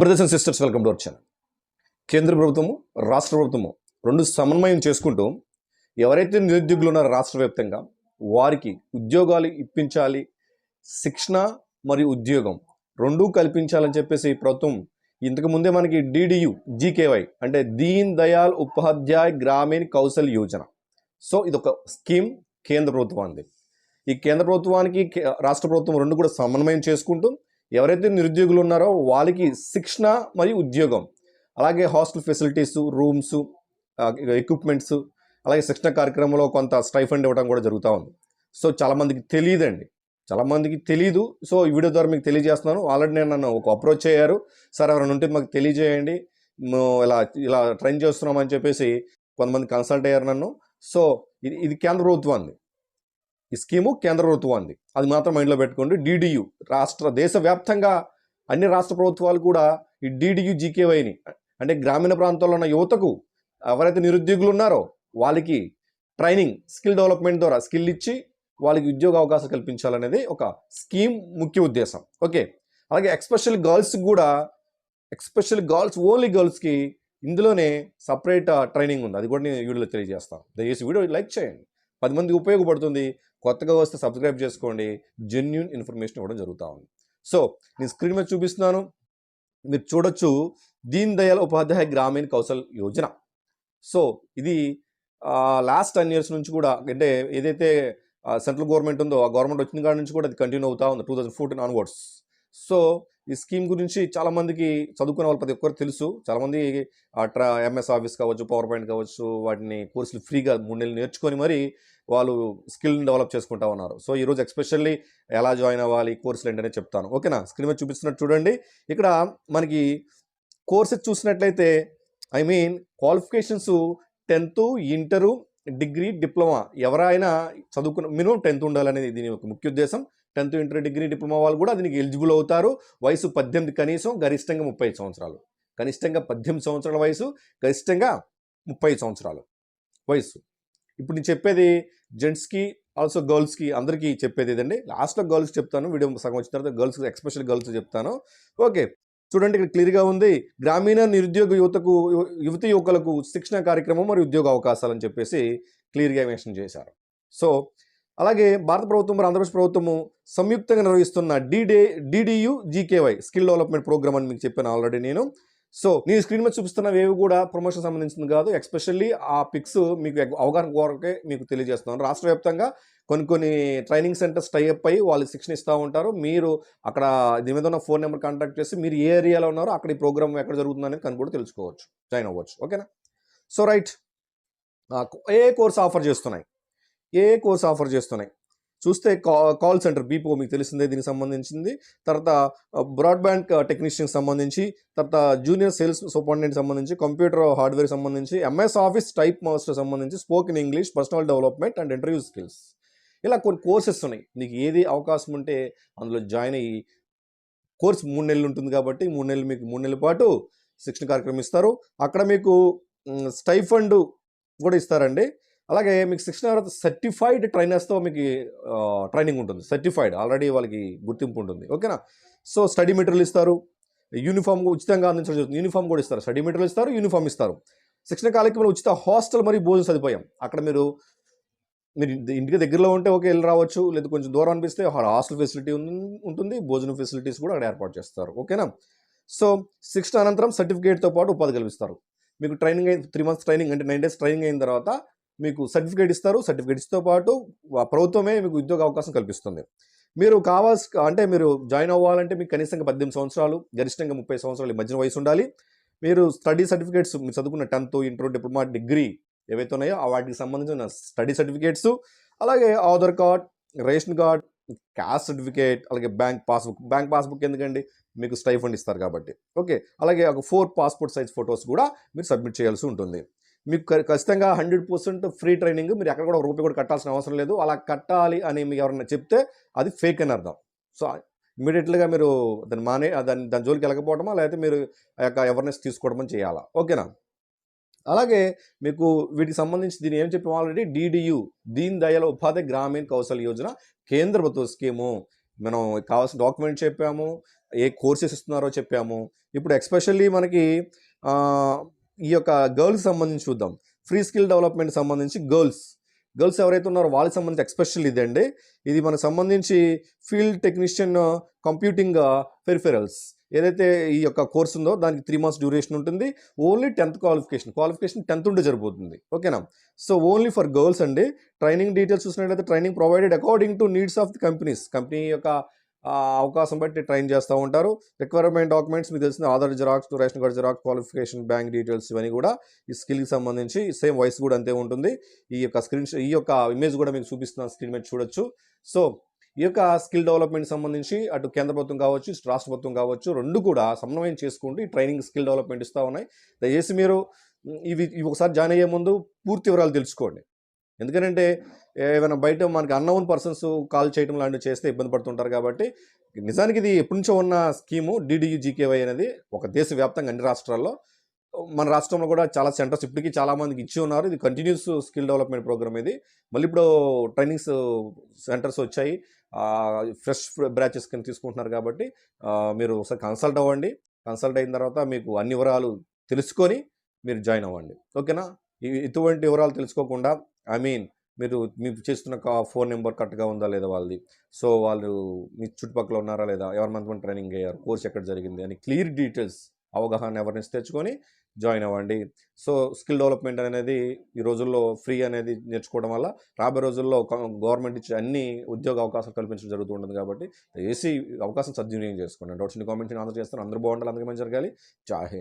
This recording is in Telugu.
Brothers and sisters welcome to channel. కేంద్ర ప్రభుత్వము రాష్ట్ర ప్రభుత్వము రెండు సమన్వయం చేసుకుంటూ ఎవరైతే నిరుద్యోగులు ఉన్నారో రాష్ట్ర వ్యాప్తంగా వారికి ఉద్యోగాలు ఇప్పించాలి శిక్షణ మరియు ఉద్యోగం రెండూ కల్పించాలని చెప్పేసి ప్రభుత్వం ఇంతకు ముందే మనకి డిడియు జీకేవై అంటే దీన్ దయాల్ ఉపాధ్యాయ్ గ్రామీణ కౌశల్ యోజన. సో ఇదొక స్కీమ్ కేంద్ర ప్రభుత్వానికి ఈ కేంద్ర ప్రభుత్వానికి కే- రాష్ట్ర ప్రభుత్వం రెండు కూడా సమన్వయం చేసుకుంటూ ఎవరైతే నిరుద్యోగులు ఉన్నారో వాళ్ళకి శిక్షణ మరియు ఉద్యోగం. అలాగే హాస్టల్ ఫెసిలిటీస్ రూమ్స్ ఎక్విప్మెంట్స్ అలాగే శిక్షణ కార్యక్రమంలో కొంత స్టైఫండ్ ఇవ్వడం కూడా జరుగుతూ ఉంది. సో చాలామందికి తెలియదండి. చాలామందికి తెలియదు సో ఈ వీడియో ద్వారా మీకు తెలియజేస్తున్నాను. ఆల్రెడీ నేను నన్ను ఒక అప్రోచ్ అయ్యారు. సార్ ఎవరైనా ఉంటే మాకు తెలియజేయండి. మేము ఇలా ఇలా ట్రైన్ చేస్తున్నామని చెప్పేసి కొంతమంది కన్సల్ట్ అయ్యారు నన్ను. సో ఇది ఇది కేంద్ర ప్రభుత్వాన్ని ఈ స్కీము కేంద్ర ప్రభుత్వం అంది అది మాత్రం మైండ్లో పెట్టుకోండి. డిడియు రాష్ట్ర దేశవ్యాప్తంగా అన్ని రాష్ట్ర ప్రభుత్వాలు కూడా ఈ డిడియు జీకేవైని అంటే గ్రామీణ ప్రాంతాల్లో ఉన్న యువతకు ఎవరైతే నిరుద్యోగులు ఉన్నారో వాళ్ళకి ట్రైనింగ్ స్కిల్ డెవలప్మెంట్ ద్వారా స్కిల్ ఇచ్చి వాళ్ళకి ఉద్యోగ అవకాశం కల్పించాలనేది ఒక స్కీమ్ ముఖ్య ఉద్దేశం. ఓకే. అలాగే ఎక్స్పెషల్ గర్ల్స్కి కూడా ఎక్స్పెషల్ గర్ల్స్ ఓన్లీ గర్ల్స్కి ఇందులోనే సపరేట్ ట్రైనింగ్ ఉంది. అది కూడా నేను వీడియోలో తెలియజేస్తాను. దయచేసి వీడియో లైక్ చేయండి. పది మందికి ఉపయోగపడుతుంది. కొత్తగా వస్తే సబ్స్క్రైబ్ చేసుకోండి. జెన్యున్ ఇన్ఫర్మేషన్ ఇవ్వడం జరుగుతూ ఉంది. సో నేను స్క్రీన్ మీద చూపిస్తున్నాను. మీరు చూడొచ్చు దీన్ దయాల్ ఉపాధ్యాయ గ్రామీణ కౌశల్ యోజన. సో ఇది లాస్ట్ టెన్ ఇయర్స్ నుంచి కూడా అంటే ఏదైతే సెంట్రల్ గవర్నమెంట్ ఉందో ఆ గవర్నమెంట్ వచ్చిన కాడ నుంచి కూడా అది కంటిన్యూ అవుతా ఉంది two thousand fourteen onwards so ఈ స్కీమ్ గురించి చాలామందికి చదువుకునే వాళ్ళు ప్రతి ఒక్కరు తెలుసు. చాలామంది ట్రా ఎంఎస్ ఆఫీస్ కావచ్చు పవర్ పాయింట్ కావచ్చు వాటిని కోర్సులు ఫ్రీగా మూడు నెలలు నేర్చుకొని మరి వాళ్ళు స్కిల్ని డెవలప్ చేసుకుంటా ఉన్నారు. సో ఈరోజు ఎక్స్పెషల్లీ ఎలా జాయిన్ అవ్వాలి కోర్సులు ఏంటనే చెప్తాను. ఓకేనా? స్క్రీన్ మీద చూపిస్తున్నట్టు చూడండి. ఇక్కడ మనకి కోర్సెస్ చూసినట్లయితే I mean qualifications tenth inter degree diploma ఎవరైనా చదువుకున్న మినిమం టెన్త్ ఉండాలనేది దీని యొక్క ముఖ్య ఉద్దేశం. టెన్త్ ఇంటర్ డిగ్రీ డిప్లొమా వాళ్ళు కూడా దీనికి ఎలిజిబుల్ అవుతారు. వయసు పద్దెనిమిది కనీసం గరిష్టంగా ముప్పై సంవత్సరాలు. కనిష్టంగా పద్దెనిమిది సంవత్సరాల వయసు గరిష్టంగా ముప్పై సంవత్సరాలు వయసు. ఇప్పుడు నేను చెప్పేది జెంట్స్కి ఆల్సో గర్ల్స్కి అందరికీ చెప్పేది ఇదండి. లాస్ట్లో గర్ల్స్ చెప్తాను వీడియో సగం వచ్చిన తర్వాత గర్ల్స్ ఎక్స్పెషల్ గర్ల్స్ చెప్తాను. ఓకే చూడండి ఇక్కడ క్లియర్గా ఉంది. గ్రామీణ నిరుద్యోగ యువతకు యువతి యువకులకు శిక్షణ కార్యక్రమం మరియు ఉద్యోగ అవకాశాలు అని చెప్పేసి క్లియర్గా మెన్షన్ చేశారు. సో అలాగే భారత ప్రభుత్వం మరియు ఆంధ్రప్రదేశ్ ప్రభుత్వము సంయుక్తంగా నిర్వహిస్తున్న డీడే DDU GKY skill development programme అని మీకు చెప్పాను ఆల్రెడీ నేను. సో నేను స్క్రీన్ మీద చూపిస్తున్నవి ఏవి కూడా ప్రమోషన్ సంబంధించింది కాదు. ఎక్స్పెషల్లీ ఆ పిక్స్ మీకు అవగాహన కోరకే మీకు తెలియజేస్తున్నాను. రాష్ట్ర వ్యాప్తంగా కొన్ని కొన్ని ట్రైనింగ్ సెంటర్స్ టైఅప్ అయ్యి వాళ్ళు శిక్షణ ఇస్తూ ఉంటారు. మీరు అక్కడ దీని మీద ఉన్న ఫోన్ నెంబర్ కాంటాక్ట్ చేసి మీరు ఏ ఏరియాలో ఉన్నారో అక్కడ ఈ ప్రోగ్రామ్ ఎక్కడ జరుగుతుంది అనేది కనుక కూడా తెలుసుకోవచ్చు. జాయిన్ అవ్వచ్చు. ఓకేనా? So right. ఏ కోర్స్ ఆఫర్ చేస్తున్నాయి? ఏ కోర్స్ ఆఫర్ చేస్తున్నాయి? చూస్తే కా కాల్ సెంటర్ బీపో మీకు తెలిసిందే దీనికి సంబంధించింది. తర్వాత బ్రాడ్బ్యాండ్ టెక్నీషియన్కి సంబంధించి తర్వాత జూనియర్ సేల్స్ సూపరింటెండెంట్ సంబంధించి కంప్యూటర్ హార్డ్వేర్ సంబంధించి ఎంఎస్ ఆఫీస్ టైప్ మాస్టర్ సంబంధించి spoken English personal development and interview skills. ఇలా కొన్ని కోర్సెస్ ఉన్నాయి. నీకు ఏది అవకాశం ఉంటే అందులో జాయిన్ అయ్యి కోర్స్ మూడు నెలలు ఉంటుంది కాబట్టి మూడు నెలలు మీకు మూడు నెలల పాటు శిక్షణ కార్యక్రమం ఇస్తారు. అక్కడ మీకు స్టైఫండ్ కూడా ఇస్తారండి. అలాగే మీకు శిక్షణ తర్వాత సర్టిఫైడ్ ట్రైనర్స్తో మీకు ట్రైనింగ్ ఉంటుంది. సర్టిఫైడ్ ఆల్రెడీ వాళ్ళకి గుర్తింపు ఉంటుంది. ఓకేనా? సో స్టడీ మెటీరియల్ ఇస్తారు. యూనిఫామ్ ఉచితంగా అందించడం జరుగుతుంది. యూనిఫామ్ కూడా ఇస్తారు. స్టడీ మెటీరియల్ ఇస్తారు యూనిఫామ్ ఇస్తారు. శిక్షణ కార్యక్రమంలో ఉచిత హాస్టల్ మరియు భోజన సదుపాయం. అక్కడ మీరు మీరు ఇంటికి దగ్గరలో ఉంటే ఓకే వెళ్ళి రావచ్చు. లేదా కొంచెం దూరం అనిపిస్తే హాస్టల్ ఫెసిలిటీ ఉంటుంది. భోజనం ఫెసిలిటీస్ కూడా అక్కడ ఏర్పాటు చేస్తారు. ఓకేనా? సో శిక్షణ అనంతరం సర్టిఫికేట్తో పాటు ఉపాధి కల్పిస్తారు. మీకు ట్రైనింగ్ అయిన త్రీ మంత్స్ ట్రైనింగ్ అంటే నైన్ డేస్ ట్రైనింగ్ అయిన తర్వాత మీకు సర్టిఫికేట్ ఇస్తారు. సర్టిఫికేట్స్తో పాటు ప్రభుత్వమే మీకు ఉద్యోగ అవకాశం కల్పిస్తుంది. మీరు కావాల్సి అంటే మీరు జాయిన్ అవ్వాలంటే మీకు కనీసంగా పద్దెనిమిది సంవత్సరాలు గరిష్టంగా ముప్పై సంవత్సరాలు మధ్యన వయసు ఉండాలి. మీరు స్టడీ సర్టిఫికేట్స్ మీరు చదువుకున్న టెన్త్ ఇంటర్ డిప్లొమా డిగ్రీ ఏవైతే ఉన్నాయో ఆ వాటికి సంబంధించిన స్టడీ సర్టిఫికేట్స్ అలాగే Aadhaar card ration card caste certificate అలాగే బ్యాంక్ పాస్బుక్. బ్యాంక్ పాస్బుక్ ఎందుకండి? మీకు స్టైఫండ్ ఇస్తారు కాబట్టి. ఓకే. అలాగే ఒక ఫోర్ పాస్పోర్ట్ సైజ్ ఫొటోస్ కూడా మీరు సబ్మిట్ చేయాల్సి ఉంటుంది. మీకు ఖచ్చితంగా హండ్రెడ్ పర్సెంట్ ఫ్రీ ట్రైనింగ్ మీరు ఎక్కడ కూడా ఒక రూపాయి కూడా కట్టాల్సిన అవసరం లేదు. అలా కట్టాలి అని మీకు ఎవరైనా చెప్తే అది ఫేక్ అని అర్థం. సో ఇమీడియట్గా మీరు దాన్ని మానే దాని దాని జోలికి వెళ్ళకపోవడమా లేకపోతే మీరు ఆ యొక్క అవేర్నెస్ తీసుకోవడమా చేయాలా? ఓకేనా? అలాగే మీకు వీటికి సంబంధించి దీని ఏం చెప్పాము ఆల్రెడీ? డిడియు దీన్ దయాల ఉపాధి గ్రామీణ కౌశల్ యోజన కేంద్ర ప్రభుత్వ స్కీము. మనం కావాల్సిన డాక్యుమెంట్ చెప్పాము ఏ కోర్సెస్ ఇస్తున్నారో చెప్పాము. ఇప్పుడు ఎక్స్పెషల్లీ మనకి ఈ యొక్క గర్ల్స్ సంబంధించి చూద్దాం. ఫ్రీ స్కిల్ డెవలప్మెంట్ సంబంధించి గర్ల్స్. గర్ల్స్ ఎవరైతే ఉన్నారో వాళ్ళకి సంబంధించి ఎక్స్పెషల్ ఇదండి. ఇది మనకు సంబంధించి ఫీల్డ్ టెక్నీషియన్ కంప్యూటింగ్ పెరిఫెరల్స్. ఏదైతే ఈ యొక్క కోర్స్ ఉందో దానికి త్రీ మంత్స్ డ్యూరేషన్ ఉంటుంది. Only tenth qualification. Qualification tenth ఉంటే సరిపోతుంది. ఓకేనా? సో ఓన్లీ ఫర్ గర్ల్స్ అండి. ట్రైనింగ్ డీటెయిల్స్ చూసినట్లయితే training provided according to needs of the companies. Company యొక్క అవకాశం బట్టి ట్రైన్ చేస్తూ ఉంటారు. రిక్వైర్మెంట్ డాక్యుమెంట్స్ మీకు తెలిసిన Aadhaar xerox ration card xerox qualification bank details ఇవన్నీ కూడా ఈ స్కిల్కి సంబంధించి సేమ్ వయసు కూడా అంతే ఉంటుంది. ఈ యొక్క స్క్రీన్ ఈ యొక్క ఇమేజ్ కూడా మీకు చూపిస్తున్నాను స్క్రీన్ మీద చూడొచ్చు. సో ఈ యొక్క స్కిల్ డెవలప్మెంట్ సంబంధించి అటు కేంద్ర ప్రభుత్వం కావచ్చు రాష్ట్ర ప్రభుత్వం కావచ్చు రెండు కూడా సమన్వయం చేసుకుంటూ ఈ ట్రైనింగ్ స్కిల్ డెవలప్మెంట్ ఇస్తూ ఉన్నాయి. దయచేసి మీరు ఇవి ఇవి ఒకసారి జాయిన్ అయ్యే ముందు పూర్తి వివరాలు తెలుసుకోండి. ఎందుకంటే ఏమైనా బయట మనకి అన్నోన్ పర్సన్స్ కాల్ చేయడం లాంటివి చేస్తే ఇబ్బంది పడుతుంటారు కాబట్టి నిజానికి ఇది ఎప్పటి నుంచో ఉన్న స్కీము డిడియుజీకేవై అనేది ఒక దేశవ్యాప్తంగా అన్ని రాష్ట్రాల్లో మన రాష్ట్రంలో కూడా చాలా సెంటర్స్ ఇప్పటికీ చాలామందికి ఇచ్చి ఉన్నారు. ఇది కంటిన్యూస్ స్కిల్ డెవలప్మెంట్ ప్రోగ్రామ్ ఇది. మళ్ళీ ఇప్పుడు ట్రైనింగ్స్ సెంటర్స్ వచ్చాయి. ఫ్రెష్ బ్రాచెస్ కింద తీసుకుంటున్నారు కాబట్టి మీరు ఒకసారి కన్సల్ట్ అవ్వండి. కన్సల్ట్ అయిన తర్వాత మీకు అన్ని వివరాలు తెలుసుకొని మీరు జాయిన్ అవ్వండి. ఓకేనా? ఇటువంటి వివరాలు తెలుసుకోకుండా ఐ మీన్ మీరు మీకు చేస్తున్న కా- ఫోన్ నెంబర్ కరెక్ట్గా ఉందా లేదా వాళ్ళది? సో వాళ్ళు మీ చుట్టుపక్కల ఉన్నారా లేదా? ఎవరి మంత్ ట్రైనింగ్ అయ్యారు? కోర్స్ ఎక్కడ జరిగింది? అని క్లియర్ డీటెయిల్స్ అవగాహన అవేర్నెస్ తెచ్చుకొని జాయిన్ అవ్వండి. సో స్కిల్ డెవలప్మెంట్ అనేది ఈ రోజుల్లో ఫ్రీ అనేది నేర్చుకోవడం వల్ల రాబోయే రోజుల్లో గవర్నమెంట్ ఇచ్చే అన్ని ఉద్యోగ అవకాశాలు కల్పించడం జరుగుతూ ఉంటుంది కాబట్టి ఏసీ అవకాశం సద్వినియోగం చేసుకోండి. డౌట్స్ కామెంట్స్ ఆన్సర్ చేస్తాను అందరూ బాగుండాలి. అందరికీ మంచి జరగాలి. జాహే